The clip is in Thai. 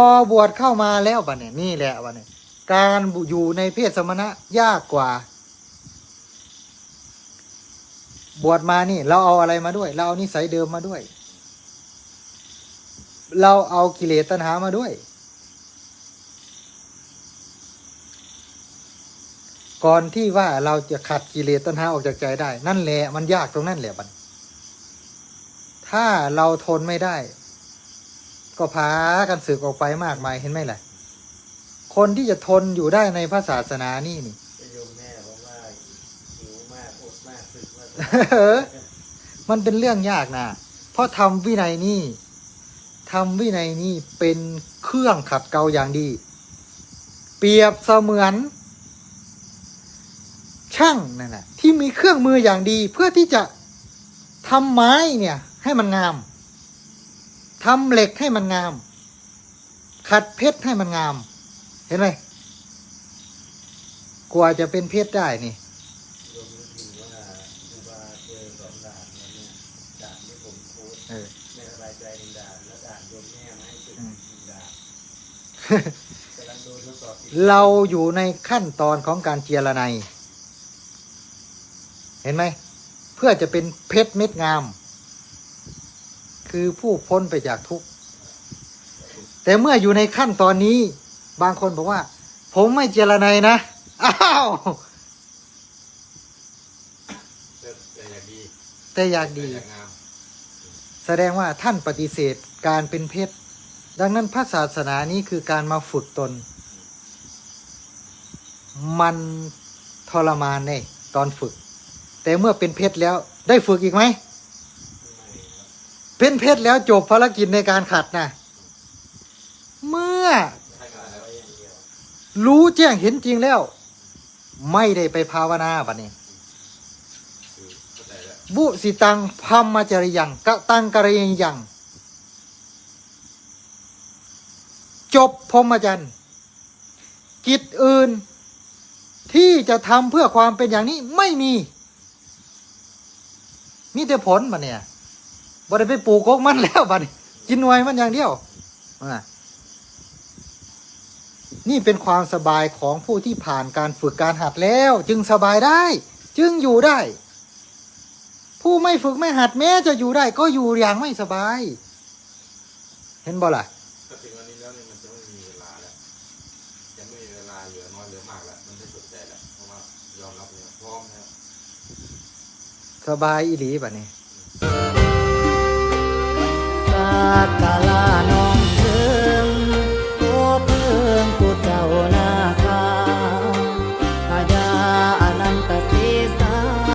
พอบวชเข้ามาแล้วบัดเนี่ยนี่แหละบัดเนี่ยการอยู่ในเพศสมณะยากกว่า บวชมานี่ เราเอาอะไรมาด้วย เราเอานิสัยเดิมมาด้วย เราเอากิเลสตัณหามาด้วย ก่อนที่ว่าเราจะขัดกิเลสตัณหาออกจากใจได้ นั่นแหละมันยากตรงนั้นแหละบัดถ้าเราทนไม่ได้ ก็พากันสึกออกไปมากมายเห็นไหมล่ะ คนที่จะทนอยู่ได้ในพระศาสนานี่นี่โยมแม่บอกว่าหิวมากอดมากสึกมากเออมันเป็นเรื่องยากนะเพราะทำวินัยนี่ทำวินัยนี่เป็นเครื่องขัดเกลาอย่างดี เปรียบเสมือน ช่างนั่นแหละที่มีเครื่องมืออย่างดีเพื่อที่จะทำไม้เนี่ย ให้มันงาม ทำเหล็กให้มันงาม ขัดเพชรให้มันงาม เห็นไหมกว่าจะเป็นเพชรได้นี่โยมนึกถึงว่าครูบาเจอสองด่านแล้วเนี่ยด่านที่ผมโพสต์เออไม่สบายใจหนึ่งด่านแล้วด่านโยมแม่มาให้สึกอืมหนึ่งด่านกำลังโดนทดสอบติดเราอยู่ในขั้นตอนของการเจรไนยเห็นไหม เพื่อจะเป็นเพชรเม็ดงาม คือผู้พ้นไปจากทุกข์ แต่เมื่ออยู่ในขั้นตอนนี้ บางคนบอกว่า ผมไม่เจรไนยนะ อ้าว แต่อยากดีแต่อยากดีแต่อยากงามแสดงว่าท่านปฏิเสธการเป็นเพชรดังนั้นพระศาสนานี้คือการมาฝึกตน มันทรมานเนี่ยตอนฝึก แต่เมื่อเป็นเพชรแล้วได้ฝึกอีกไหมไม่ครับ เป็นเพชแล้วจบภารกิจในการขัดนะเมื่อ รู้แจ้งเห็นจริงแล้ว ไม่ได้ไปภาวนาบัดนี้คือเข้าใจแล้วบุสิตังพัมมาจริยังกะตังกะระยังยังจบพรหมจรรย์กิจอื่นที่จะทำเพื่อความเป็นอย่างนี้ไม่มี มีแต่ผลบัดเนี่ย บ่ได้ไปปลูกกกมันแล้วบัดนี้กินหน่วยมันอย่างเดียวอะนี่เป็นความสบายของผู้ที่ผ่านการฝึกการหัดแล้ว จึงสบายได้ จึงอยู่ได้ ผู้ไม่ฝึกไม่หัดแม้จะอยู่ได้ ก็อยู่อย่างไม่สบาย เห็นบ่ล่ะถ้าถึงวันนี้แล้วเนี่ยมันจะไม่มีเวลาแล้วจะไม่มีเวลาเหลือน้อยเหลือมากแล้วมันไม่สนใจแล้วเพราะว่ายอมรับเนี่ยพร้อมแล้วสบายอีหลีบัดนี้ mata la